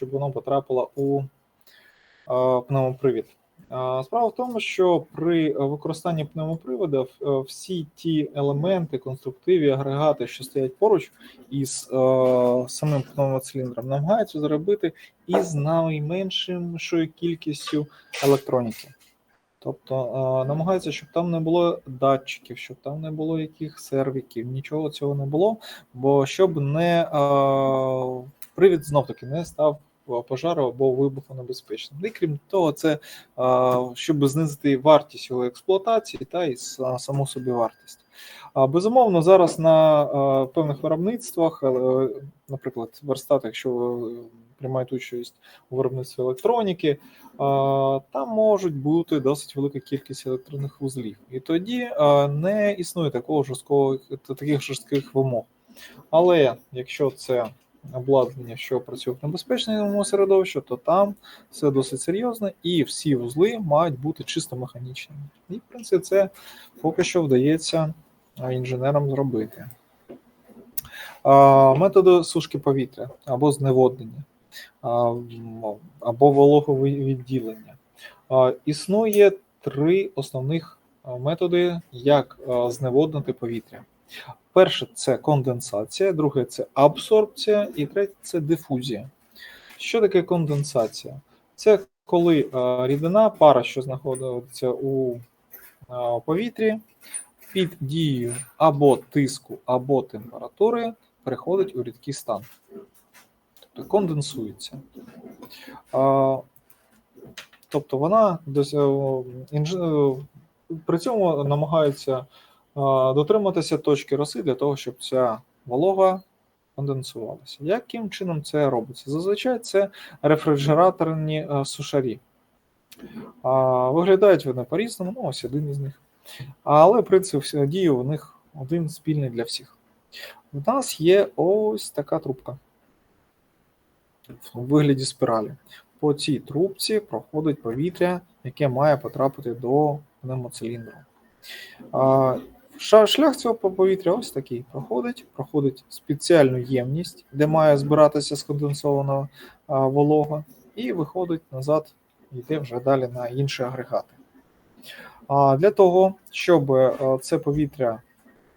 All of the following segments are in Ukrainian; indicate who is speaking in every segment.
Speaker 1: щоб воно потрапило у е, пневмопривід. Е, Справа в тому, що при використанні пневмопривода е, всі ті елементи, конструктиві, агрегати, що стоять поруч із е, самим пневмоциліндром, намагаються зробити із найменшою кількістю електроніки. Тобто е, намагаються, щоб там не було датчиків, щоб там не було яких сервіків, нічого цього не було, бо щоб не е, привід знов таки не став пожару або вибухонебезпечним. І крім того, це щоб знизити вартість його експлуатації та і саму собі вартість. Безумовно, зараз на певних виробництвах, е, наприклад, верстатах, якщо е, приймають участь у виробництві електроніки, там можуть бути досить велика кількість електронних вузлів. І тоді не існує такого жорсткого таких жорстких вимог. Але якщо це обладнання, що працює в небезпечному середовищі, то там все досить серйозно, і всі вузли мають бути чисто механічними. І, в принципі, це поки що вдається інженерам зробити. Методи сушки повітря або зневоднення або вологовідділення. А, Існує три основних методи, як зневоднити повітря. Перше це конденсація, друге це абсорбція, і третє це дифузія. Що таке конденсація? Це коли рідина, пара, що знаходиться у повітрі, під дією або тиску, або температури переходить у рідкий стан. Тобто конденсується. Тобто вона е, інж- е, при цьому намагається дотриматися точки роси для того, щоб ця волога конденсувалася. Яким чином це робиться? Зазвичай це рефрижераторні е, сушарі. Виглядають вони по-різному, ну ось один із них. Але принцип дії у них один спільний для всіх. У нас є ось така трубка в вигляді спіралі. По цій трубці проходить повітря, яке має потрапити до пневмоциліндру. Шлях цього по- повітря ось такий проходить, проходить спеціальну ємність, де має збиратися сконденсована волога, і виходить назад, йде вже далі на інші агрегати. А для того, щоб е, це повітря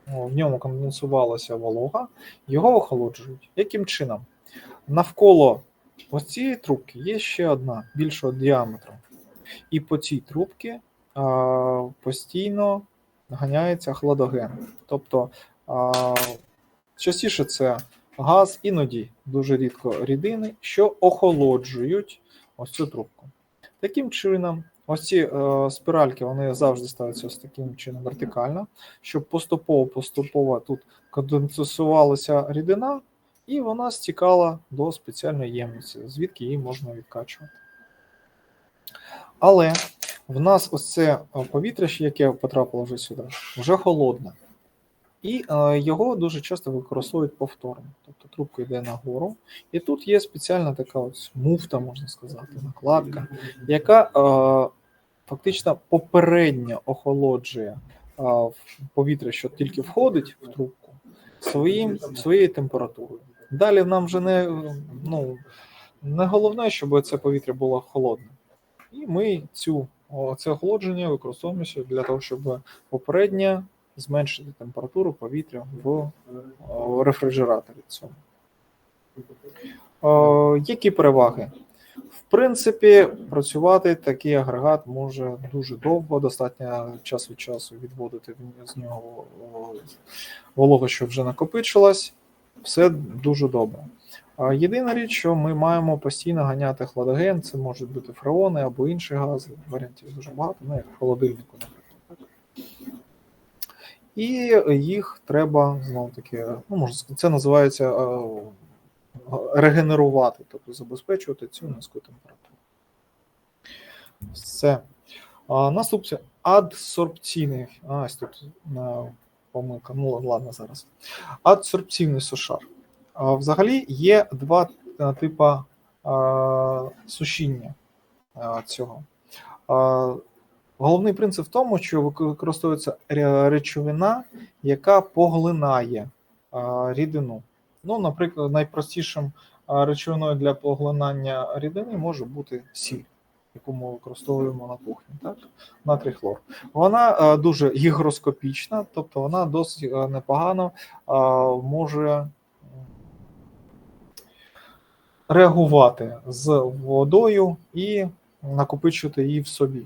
Speaker 1: в ньому конденсувалася волога, його охолоджують. Яким чином? Навколо ось цієї трубки є ще одна більшого діаметру. І по цій трубці постійно ганяється хладоген. Тобто а, частіше це газ, іноді дуже рідко рідини, що охолоджують ось цю трубку. Таким чином, ось ці е, спіральки вони завжди ставляться ось таким чином вертикально, щоб поступово-поступово тут конденсувалася рідина, і вона стікала до спеціальної ємниці, звідки її можна відкачувати. Але в нас ось це е, повітря, яке потрапило вже сюди, вже холодне. І е, його дуже часто використовують повторно. Тобто трубка йде нагору, і тут є спеціальна така ось муфта, можна сказати, накладка, яка е, фактично попередньо охолоджує повітря, що тільки входить в трубку, своїм, своєю температурою. Далі нам вже не, ну, не головне, щоб це повітря було холодне. І ми цю, це охолодження використовуємо ще для того, щоб попередньо зменшити температуру повітря в о, рефрижераторі цьому. Які переваги? В принципі, працювати такий агрегат може дуже довго, достатньо час від часу відводити з нього о, вологу, що вже накопичилась. Все дуже добре. Єдина річ, що ми маємо постійно ганяти хладоген, це можуть бути фреони або інші гази, варіантів дуже багато, ну як в холодильнику, наприклад. І їх треба знову таки, ну можна це називається регенерувати, тобто забезпечувати цю низьку температуру. Все. Наступне адсорбційний. Ось тут помилка. Ну ладно зараз. Адсорбційний сушар. Взагалі є два е, типа сушіння цього. Головний принцип в тому, що використовується речовина, яка поглинає рідину. Ну, наприклад, найпростішим речовиною для поглинання рідини може бути сіль, яку ми використовуємо на кухні, так? натрій хлор. Вона е, дуже гігроскопічна, тобто вона досить е, непогано е, може реагувати з водою і накопичувати її в собі.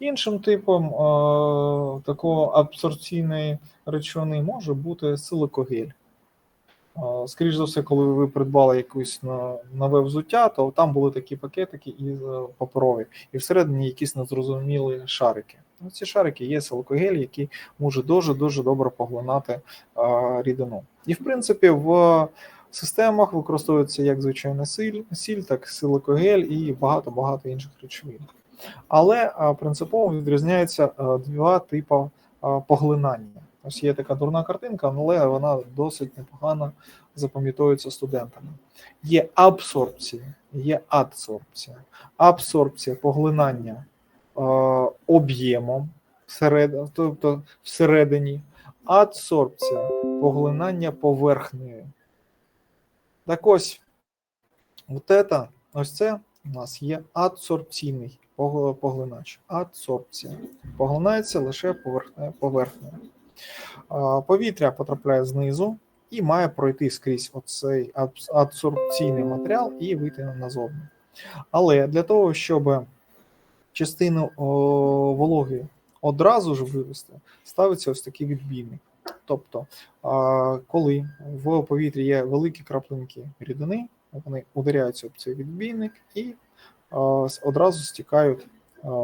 Speaker 1: Іншим типом е, такого абсорбційної речовини може бути силикогель. Е, Скоріше за все, коли ви придбали якусь нове взуття, то там були такі пакетики і е, паперові, і всередині якісь незрозумілі шарики. Ну, ці шарики є силикогель, який може дуже дуже добре поглинати рідину. І в принципі, в системах використовується як звичайна сіль, сіль, так силикогель і багато багато інших речовин. Але принципово відрізняються два типи поглинання. Ось є така дурна картинка, але вона досить непогано запам'ятовується студентами. Є абсорбція, є адсорбція. Абсорбція поглинання об'ємом, тобто всередині, адсорбція поглинання поверхнею. Так ось, от це, ось це у нас є адсорбційний поглинач. Адсорбція. Поглинається лише поверхне- поверхнею. Повітря потрапляє знизу і має пройти скрізь оцей адсорбційний матеріал і вийти назовні. Але для того, щоб частину вологи одразу ж вивести, ставиться ось такий відбійник. Тобто, коли в повітрі є великі краплинки рідини, вони ударяються об цей відбійник і одразу стікають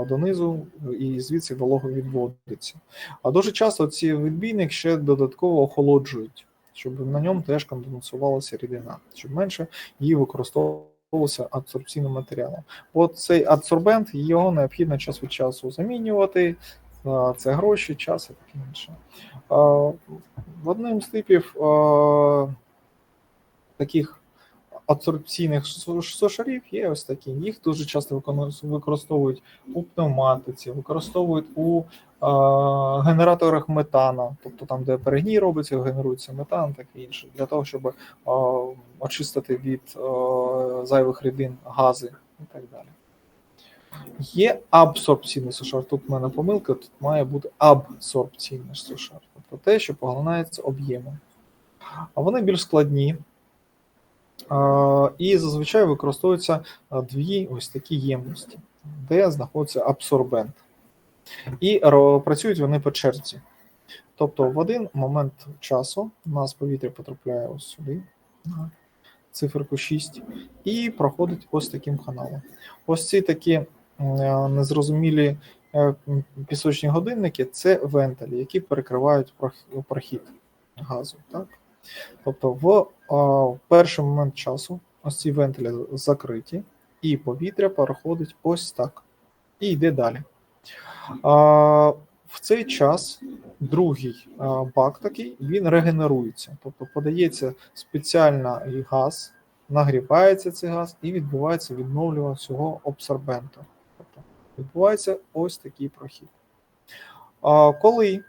Speaker 1: донизу, і звідси волога відводиться. А дуже часто ці відбійник ще додатково охолоджують, щоб на ньому теж конденсувалася рідина, щоб менше її використовувалося адсорбційним матеріалом. От цей адсорбент його необхідно час від часу замінювати. Це гроші, час і таке інше. В одним з типів таких адсорбційних су- сушарів є ось такі. Їх дуже часто використовують у пневматиці, використовують у генераторах метана, тобто там, де перегній робиться, генерується метан, таке інше, для того, щоб очистити від зайвих рідин гази і так далі. Є абсорбційний сушар. Тут в мене помилка, тут має бути абсорбційний сушар, тобто те, що поглинається об'ємом. А вони більш складні. І зазвичай використовуються дві ось такі ємності, де знаходиться абсорбент. І працюють вони по черзі. Тобто в один момент часу у нас повітря потрапляє ось сюди, циферку 6, і проходить ось таким каналом. Ось ці такі незрозумілі е, пісочні годинники це вентилі, які перекривають прохід газу. Так? Тобто в а, перший момент часу ось ці вентилі закриті, і повітря переходить ось так. І йде далі. А, в цей час другий бак такий він регенерується, тобто подається спеціальний газ, нагрівається цей газ і відбувається відновлювання цього абсорбенту. Відбувається ось такий прохід. Коли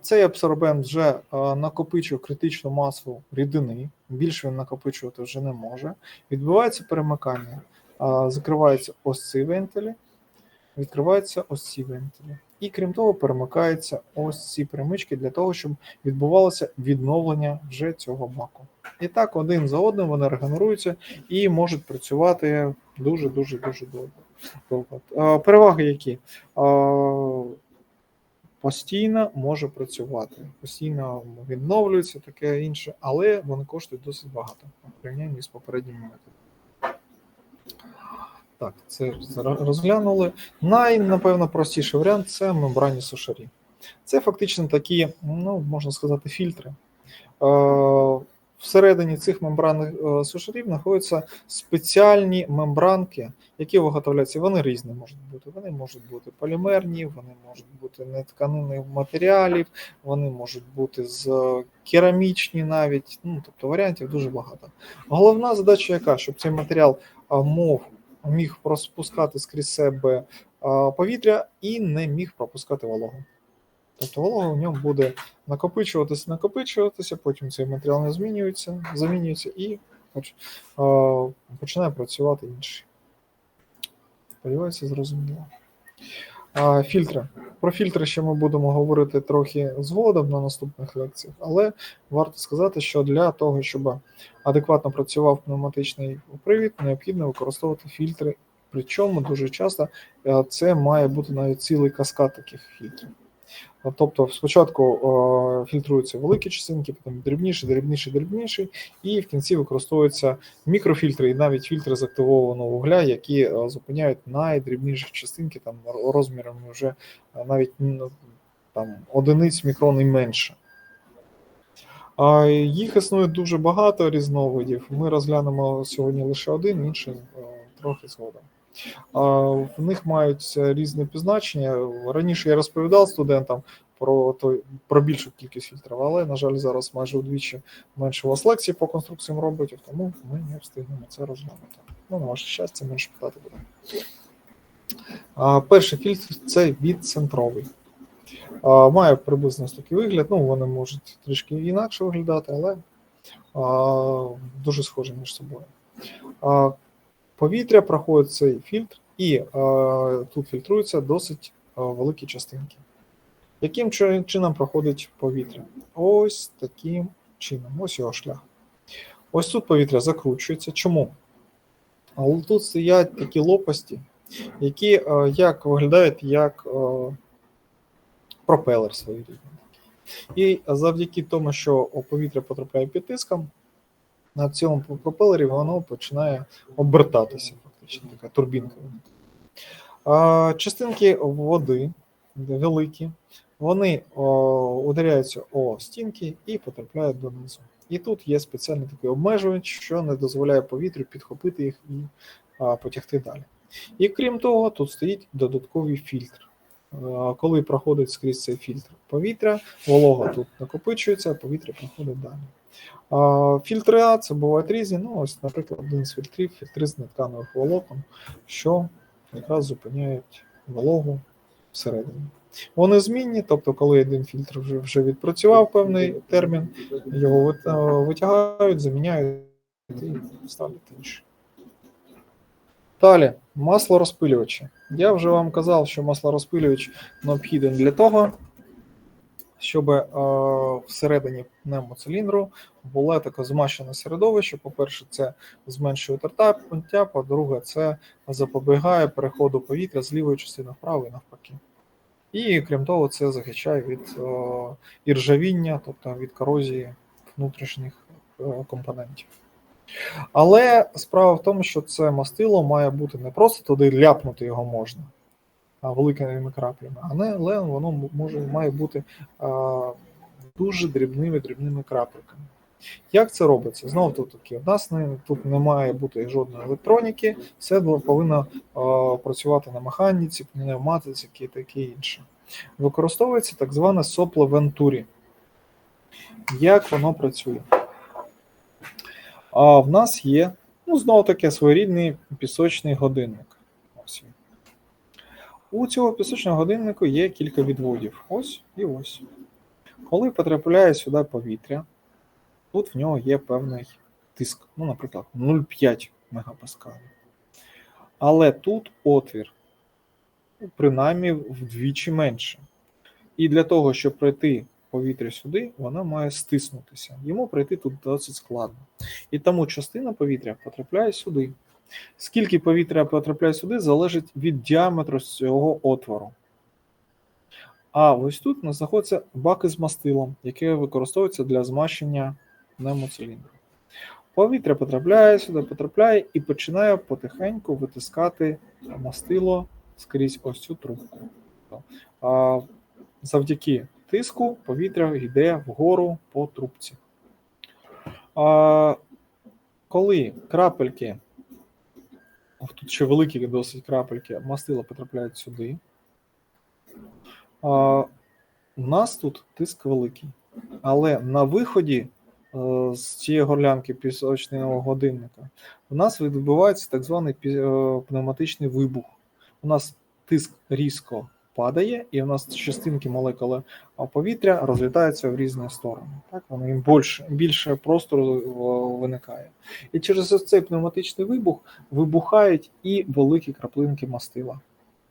Speaker 1: цей абсорбент вже а, накопичив критичну масу рідини, більше він накопичувати вже не може. Відбувається перемикання, закриваються ось ці вентилі, відкриваються ось ці вентилі. І крім того, перемикаються ось ці перемички для того, щоб відбувалося відновлення вже цього баку. І так, один за одним вони регенеруються і можуть працювати дуже дуже дуже довго. Переваги які? Постійно може працювати, постійно відновлюється таке інше, але вони коштують досить багато в порівнянні з попередніми методами. Так, це розглянули. Най, напевно, простіший варіант це мембранні сушарі. Це фактично такі, ну, можна сказати, фільтри. Всередині цих мембранних е, сушарів знаходяться спеціальні мембранки, які виготовляються. Вони різні можуть бути. Вони можуть бути полімерні, вони можуть бути нетканинних матеріалів, вони можуть бути з керамічні навіть. Ну, тобто варіантів дуже багато. Головна задача яка? Щоб цей матеріал мов міг розпускати скрізь себе повітря і не міг пропускати вологу. Тобто волога в ньому буде накопичуватися, накопичуватися, потім цей матеріал не змінюється, замінюється і поч- починає працювати інший. Сподіваюся, зрозуміло. Фільтри. Про фільтри ще ми будемо говорити трохи згодом на наступних лекціях, але варто сказати, що для того, щоб адекватно працював пневматичний привід, необхідно використовувати фільтри. Причому дуже часто це має бути навіть цілий каскад таких фільтрів. Тобто, спочатку е, фільтруються великі частинки, потім дрібніші, дрібніші, дрібніші, і в кінці використовуються мікрофільтри і навіть фільтри з активованого вугля, які е, зупиняють найдрібніші частинки там розмірами вже е, навіть там одиниць мікрон і менше. Їх існує дуже багато різновидів. Ми розглянемо сьогодні лише один, інший трохи згодом. В них мають різне позначення. Раніше я розповідав студентам про той про більшу кількість фільтрів, але на жаль, зараз майже вдвічі менше у вас лекцій по конструкціям роботів, тому ми не встигнемо це розглянути. Ну, на ваше щастя, менше питати буде. Перший фільтр це відцентровий. Має приблизно такий вигляд. Ну, вони можуть трішки інакше виглядати, але дуже схожі між собою. Повітря проходить цей фільтр, і а, тут фільтруються досить а, великі частинки. Яким чи- чином проходить повітря? Ось таким чином. Ось його шлях. Ось тут повітря закручується. Чому? Але тут стоять такі лопасті, які е, як виглядають як е, пропелер своєрідний. І завдяки тому, що повітря потрапляє під тиском, на цьому пропелері воно починає обертатися, фактично, така турбінка. Частинки води великі, вони ударяються о стінки і потрапляють донизу. І тут є спеціальний такий обмежувач, що не дозволяє повітрю підхопити їх і потягти далі. І крім того, тут стоїть додатковий фільтр. Коли проходить скрізь цей фільтр повітря, волога тут накопичується, повітря проходить далі. Фільтри А це бувають різні. Ну, ось, наприклад, один з фільтрів фільтри з нетканових волокон, що якраз зупиняють вологу всередині. Вони змінні, тобто, коли один фільтр вже, вже відпрацював певний термін, його витягають, заміняють і ставлять інший. Далі, масло розпилювачі. Я вже вам казав, що маслорозпилювач необхіден для того, щоб е, всередині пневмоциліндру було таке змащене середовище. По-перше, це зменшує тертя, по-друге, це запобігає переходу повітря з лівої частини вправо і навпаки. І крім того, це захищає від е, іржавіння, тобто від корозії внутрішніх е, компонентів. Але справа в тому, що це мастило має бути не просто туди ляпнути його можна, великими краплями, але воно може має бути а, дуже дрібними дрібними крапельками. Як це робиться? Знову тут таки, у нас не, тут не має бути жодної електроніки, все повинно а, працювати на механіці, пневматиці і таке інше. Використовується так зване сопло Вентурі. Як воно працює? А в нас є, ну, знову таки, своєрідний пісочний годинник. Ось. У цього пісочного годиннику є кілька відводів. Ось і ось. Коли потрапляє сюди повітря, тут в нього є певний тиск, ну, наприклад, 0,5 мегапаскалів. Але тут отвір, ну, принаймні вдвічі менше. І для того, щоб пройти повітря сюди, воно має стиснутися. Йому пройти тут досить складно. І тому частина повітря потрапляє сюди. Скільки повітря потрапляє сюди, залежить від діаметру цього отвору. А ось тут у нас знаходяться баки з мастилом, яке використовується для змащення пневмоциліндру. Повітря потрапляє сюди, потрапляє і починає потихеньку витискати мастило скрізь ось цю трубку. А завдяки тиску повітря йде вгору по трубці. А, коли крапельки, тут ще великі досить крапельки, мастила потрапляють сюди. А, у нас тут тиск великий. Але на виході е, з цієї горлянки пісочного годинника у нас відбувається так званий е, пневматичний вибух. У нас тиск різко падає, і у нас частинки молекули повітря розлітаються в різні сторони. Так, воно їм більше, більше простору е, виникає. І через цей пневматичний вибух вибухають і великі краплинки мастила.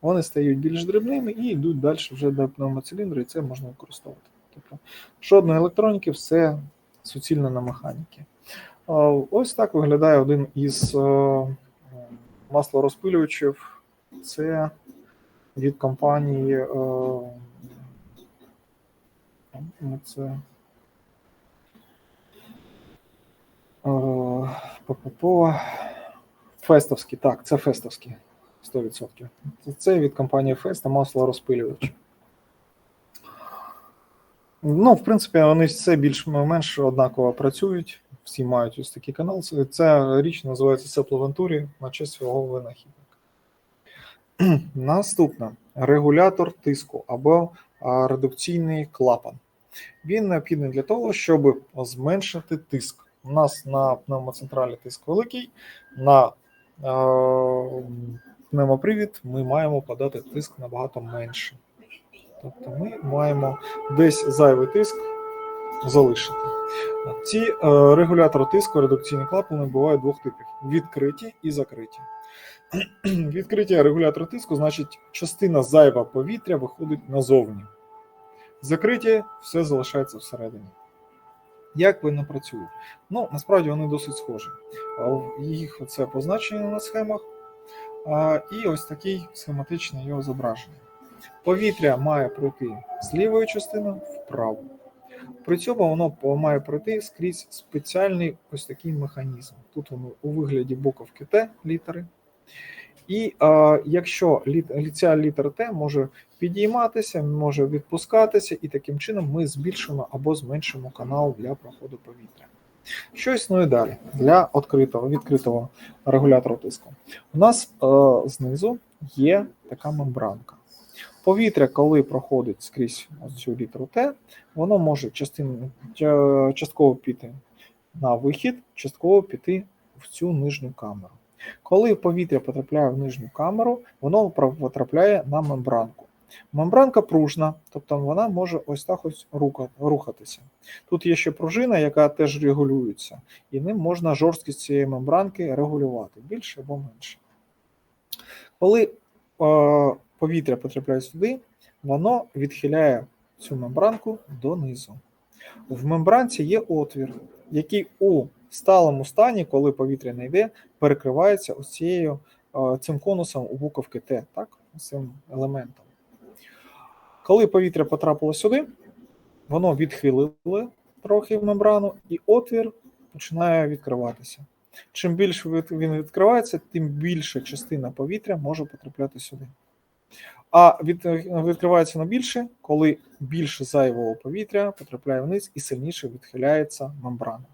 Speaker 1: Вони стають більш дрібними і йдуть далі вже до пневмоциліндру, і це можна використовувати. Тобто жодної електроніки, все суцільно на механіки. Ось так виглядає один із е, маслорозпилювачів. Це від компанії. е, ну, Це е, ПППО. Фестовський, так, це Фестовський. 100%. Це- від компанії Феста маслорозпилювач. Ну, в принципі, вони все більш-менш однаково працюють. Всі мають ось такий канал. Ця річ називається Сепловентурі на честь свого винахідника. Наступне регулятор тиску або редукційний клапан. Він необхідний для того, щоб зменшити тиск. У нас на пневмоцентралі тиск великий, на е, пневмопривід ми маємо подати тиск набагато менше. Тобто ми маємо десь зайвий тиск залишити. Ці е, регулятори тиску, редукційні клапани бувають двох типів: відкриті і закриті. Відкриття регулятора тиску, значить, частина зайва повітря виходить назовні. Закриті все залишається всередині. Як вони працюють? Ну, насправді вони досить схожі. Їх це позначення на схемах. І ось такий схематичне його зображення. Повітря має пройти з лівої частини вправо. При цьому воно має пройти скрізь спеціальний ось такий механізм. Тут воно у вигляді буковки Т літери. І е, якщо ця літера Т може підійматися, може відпускатися, і таким чином ми збільшимо або зменшимо канал для проходу повітря. Що існує далі для відкритого, відкритого регулятора тиску? У нас е, знизу є така мембранка. Повітря, коли проходить скрізь ось цю літеру Т, воно може частин, ча- частково піти на вихід, частково піти в цю нижню камеру. Коли повітря потрапляє в нижню камеру, воно потрапляє на мембранку. Мембранка пружна, тобто вона може ось так ось рухатися. Тут є ще пружина, яка теж регулюється, і ним можна жорсткість цієї мембранки регулювати більше або менше. Коли е, повітря потрапляє сюди, воно відхиляє цю мембранку донизу. В мембранці є отвір, який у сталому стані, коли повітря не йде, перекривається ось цією, е, цим конусом у буковки Т, так? цим елементом. Коли повітря потрапило сюди, воно відхилило трохи мембрану, і отвір починає відкриватися. Чим більше він відкривається, тим більша частина повітря може потрапляти сюди. А від, відкривається на більше, коли більше зайвого повітря потрапляє вниз і сильніше відхиляється мембрана.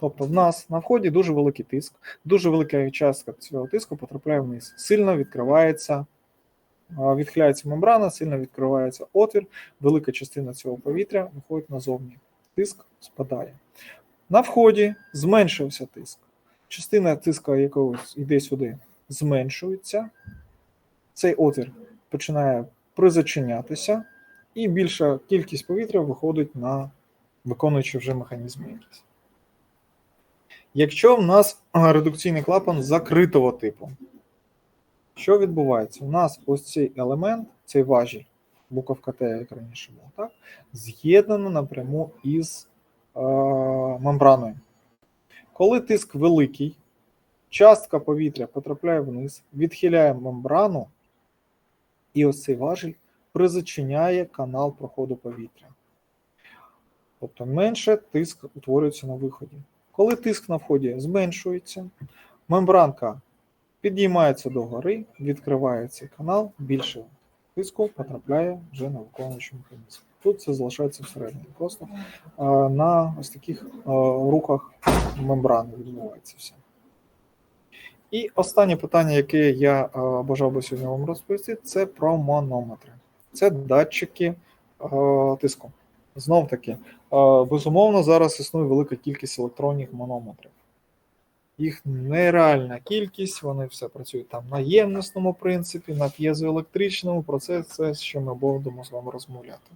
Speaker 1: Тобто в нас на вході дуже великий тиск, дуже велика частка цього тиску потрапляє вниз. Сильно відкривається, відхиляється мембрана, сильно відкривається отвір, велика частина цього повітря виходить назовні. Тиск спадає. На вході зменшився тиск. Частина тиска якогось йде сюди, зменшується. Цей отвір починає призачинятися, і більша кількість повітря виходить на виконуючи вже механізми якісь. Якщо в нас редукційний клапан закритого типу, що відбувається? У нас ось цей елемент, цей важіль, буковка Т, як раніше було, так, з'єднано напряму із е, мембраною. Коли тиск великий, частка повітря потрапляє вниз, відхиляє мембрану, і ось цей важіль призачиняє канал проходу повітря. Тобто менше тиск утворюється на виході. Коли тиск на вході зменшується, мембранка підіймається догори, відкриває цей канал, більше тиску потрапляє вже на виконуючий механізм. Тут це залишається всередині. Просто а, на ось таких а, рухах мембрани відбувається все. І останнє питання, яке я а, бажав би сьогодні вам розповісти, це про манометри. Це датчики а, тиску. Знов таки, а, безумовно, зараз існує велика кількість електронних манометрів. їх нереальна кількість, вони все працюють там на ємнісному принципі, на п'єзоелектричному, про це все, що ми будемо з вами розмовляти.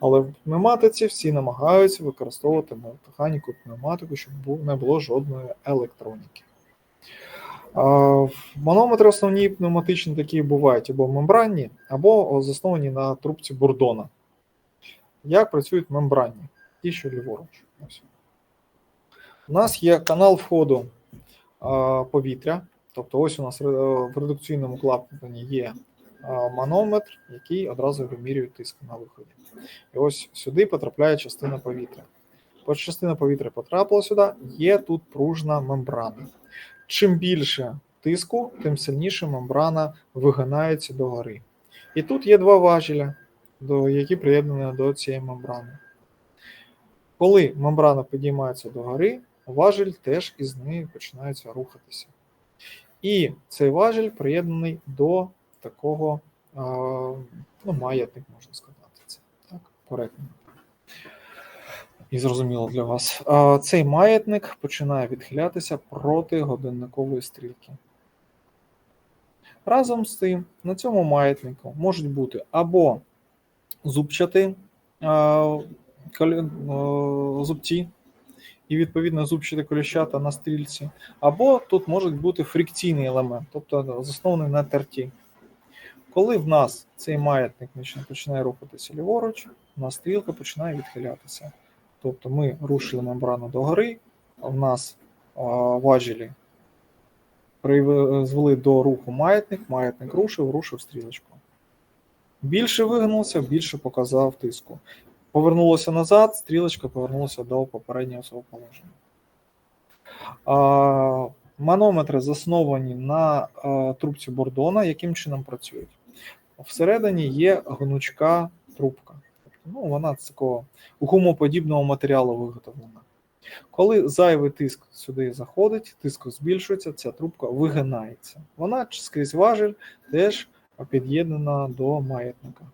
Speaker 1: Але в пневматиці всі намагаються використовувати механіку пневматику, щоб не було жодної електроніки. Манометри основні пневматичні такі бувають або мембранні, або засновані на трубці бурдона. Як працюють мембранні? Ті, що ліворуч. Ось. У нас є канал входу повітря. Тобто, ось у нас е, в редукційному клапані є манометр, який одразу вимірює тиск на виході. І ось сюди потрапляє частина повітря. Частина повітря потрапила сюди, є тут пружна мембрана. Чим більше тиску, тим сильніше мембрана вигинається догори. І тут є два важеля, до, які приєднані до цієї мембрани. Коли мембрана підіймається догори, важель теж із нею починається рухатися. І цей важель приєднаний до такого, ну, маятник, можна сказати, це так, коректно. І зрозуміло для вас. Цей маятник починає відхилятися проти годинникової стрілки. Разом з тим, на цьому маятнику можуть бути або зубчати зубці, і відповідно зубчаті коліщата на стрільці, або тут може бути фрикційний елемент, тобто заснований на терті. Коли в нас цей маятник починає рухатися ліворуч, у нас стрілка починає відхилятися. Тобто ми рушили мембрану догори, в нас важелі призвели до руху маятник, маятник рушив, рушив стрілочку. Більше вигнувся, більше показав тиску. Повернулося назад, стрілочка повернулася до попереднього свого положення. А, манометри засновані на а, трубці бордона, яким чином працюють. Всередині є гнучка трубка. Ну, вона з такого гумоподібного матеріалу виготовлена. Коли зайвий тиск сюди заходить, тиск збільшується, ця трубка вигинається. Вона скрізь важель теж під'єднана до маятника.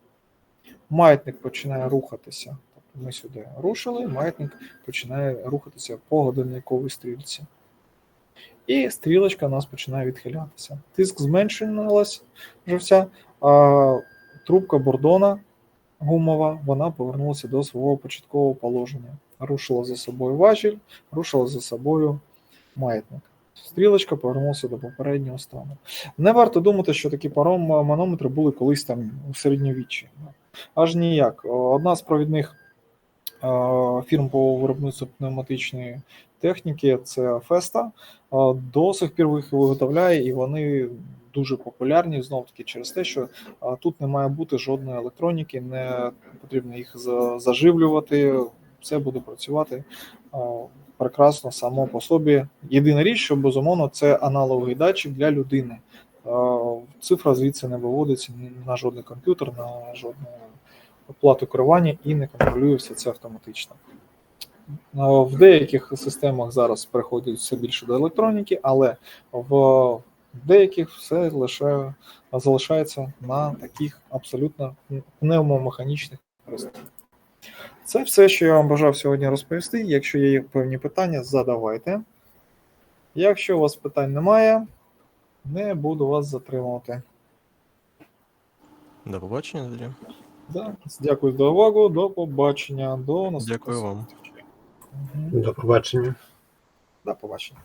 Speaker 1: Маятник починає рухатися. Тобто ми сюди рушили, маятник починає рухатися по годинниковій стрілці. І стрілочка у нас починає відхилятися. Тиск зменшилась вже вся, а трубка бордона гумова, вона повернулася до свого початкового положення. Рушила за собою важіль, рушила за собою маятник. Стрілочка повернулася до попереднього стану. Не варто думати, що такі паром- манометри були колись там у середньовіччі. Аж ніяк. Одна з провідних фірм по виробництву пневматичної техніки це Феста. До сих пір їх виготовляє, і вони дуже популярні знов таки через те, що тут не має бути жодної електроніки, не потрібно їх заживлювати. Все буде працювати прекрасно само по собі. Єдина річ, що безумовно, це аналоговий датчик для людини. Цифра звідси не виводиться на жодний комп'ютер, на жодну плату керування і не контролює все це автоматично. В деяких системах зараз переходять все більше до електроніки, але в деяких все лише залишається на таких абсолютно пневмомеханічних пристроях. Це все, що я вам бажав сьогодні розповісти. Якщо є певні питання, задавайте. Якщо у вас питань немає, не буду вас затримувати.
Speaker 2: До побачення тоді.
Speaker 1: Да. Дякую за увагу. До побачення. До наступного.
Speaker 2: Дякую вам.
Speaker 3: До побачення.
Speaker 1: До побачення.